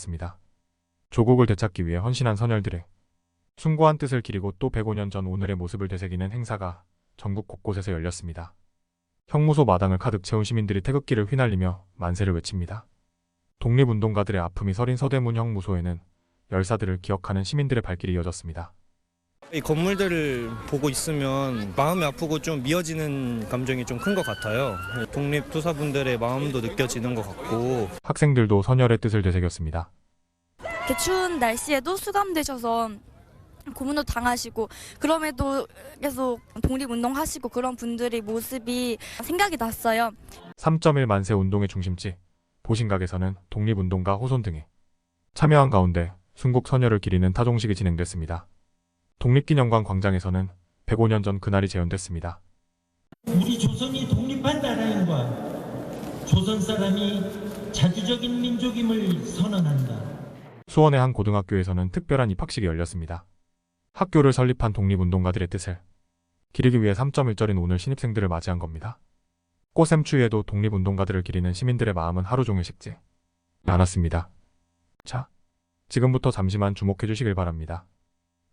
습니다 조국을 되찾기 위해 헌신한 선열들의 숭고한 뜻을 기리고 또 105년 전 오늘의 모습을 되새기는 행사가 전국 곳곳에서 열렸습니다. 형무소 마당을 가득 채운 시민들이 태극기를 휘날리며 만세를 외칩니다. 독립운동가들의 아픔이 서린 서대문 형무소에는 열사들을 기억하는 시민들의 발길이 이어졌습니다. 이 건물들을 보고 있으면 마음이 아프고 좀 미어지는 감정이 좀 큰 것 같아요. 독립투사분들의 마음도 느껴지는 것 같고 학생들도 선열의 뜻을 되새겼습니다. 이렇게 추운 날씨에도 수감되셔서 고문도 당하시고 그럼에도 계속 독립운동 하시고 그런 분들의 모습이 생각이 났어요. 3.1 만세 운동의 중심지 보신각에서는 독립운동가 호손 등이 참여한 가운데 순국 선열을 기리는 타종식이 진행됐습니다. 독립기념관 광장에서는 105년 전 그날이 재현됐습니다. 우리 조선이 독립한다라는 것, 조선 사람이 자주적인 민족임을 선언한다. 수원의 한 고등학교에서는 특별한 입학식이 열렸습니다. 학교를 설립한 독립운동가들의 뜻을 기리기 위해 3.1절인 오늘 신입생들을 맞이한 겁니다. 꽃샘추위에도 독립운동가들을 기리는 시민들의 마음은 하루 종일 식지 않았습니다. 자, 지금부터 잠시만 주목해 주시길 바랍니다.